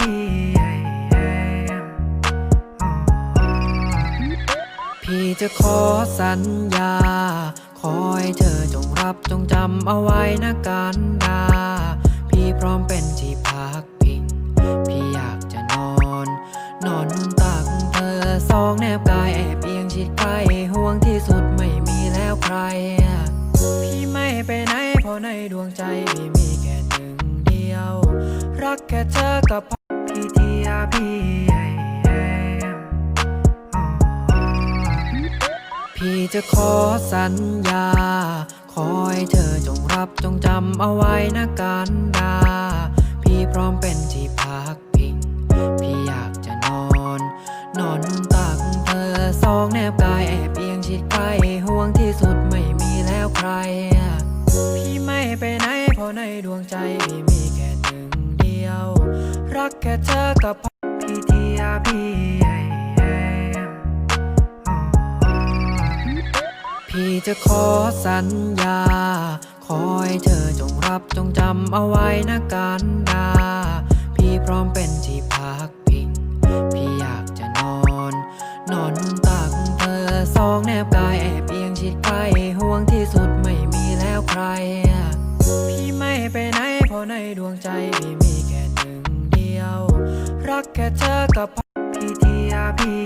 พี่พี่จะขอสัญญา ขอให้เธอจงรับจงจำเอาไว้นะกันดา พี่พร้อมเป็นที่พักพิง พี่อยากจะนอน นอนนุ่นตักเธอสองแนบกายแอบเอียงชิดใกล้ห่วงที่สุดไม่มีแล้วใคร พี่ไม่ไปไหนเพราะในดวงใจพี่มีแค่หนึ่งเดียว รักแค่เธอกับ พี่พี่จะขอสัญญาขอให้เธอจงรับจงจำเอาไว้นะกันดา พี่พร้อมเป็นที่พักพิง พี่อยากจะนอน นอนนุ่นตักเธอสองแนบกายแอบเอียงชิดใกล้ห่วงที่สุดไม่มีแล้วใคร พี่ไม่ไปไหนเพราะในดวงใจพี่มีแค่หนึ่งเดียว รักแค่เธอกับ พี่ที่อาพี่จะขอสัญญา ขอให้เธอจงรับจงจำเอาไว้นะกันดา พี่พร้อมเป็นที่พักพิง พี่อยากจะนอน นอนตักเธอสองแนบกายแอบเอียงชิดใกล้ห่วงที่สุดไม่มีแล้วใคร พี่ไม่ไปไหนเพราะในดวงใจพี่มีแค่ รักแค่เธอกับพี่ที่อาพี่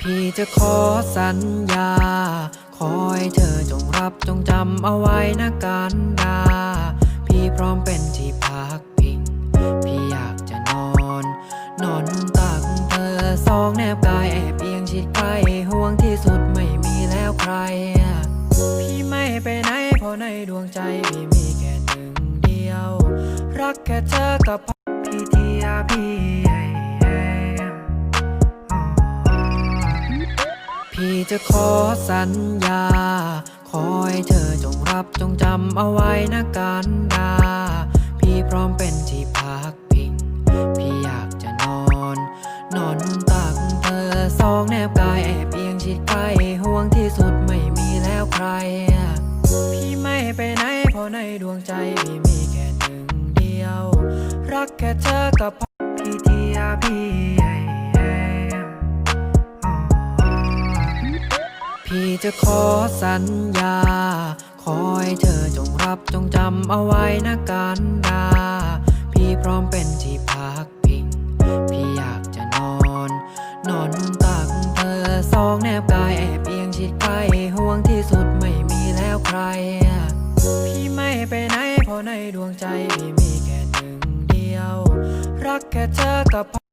พี่จะขอสัญญา ขอให้เธอจงรับจงจำเอาไว้นะกันดา พี่พร้อมเป็นที่พักพิง พี่อยากจะนอน นอนนุ่นตักเธอสองแนบกายแอบเอียงชิดใกล้ห่วงที่สุดไม่มีแล้วใคร พี่ไม่ไปไหนเพราะในดวงใจพี่ แค่เธอกับพี่ที่อาพี่พี่จะขอสัญญา ขอให้เธอจงรับจงจำเอาไว้นะกันดา พี่พร้อมเป็นที่พักพิง พี่อยากจะนอน นอนนุ่นตักเธอสองแนบกายแอบเอียงชิดใกล้ห่วงที่สุดไม่มีแล้วใคร พี่ไม่ไปไหนเพราะในดวงใจพี่มีแค่ รักแค่เธอกับพี่ที่อาพี่พี่จะขอสัญญา ขอให้เธอจงรับจงจำเอาไว้นะกันดา พี่พร้อมเป็นที่พักพิง พี่อยากจะนอน นอนนุ่นตักเธอสองแนบกายแอบเอียงชิดใกล้ห่วงที่สุดไม่มีแล้วใคร พี่ไม่ไปไหนเพราะในดวงใจพี่มี รักแค่เธอกับ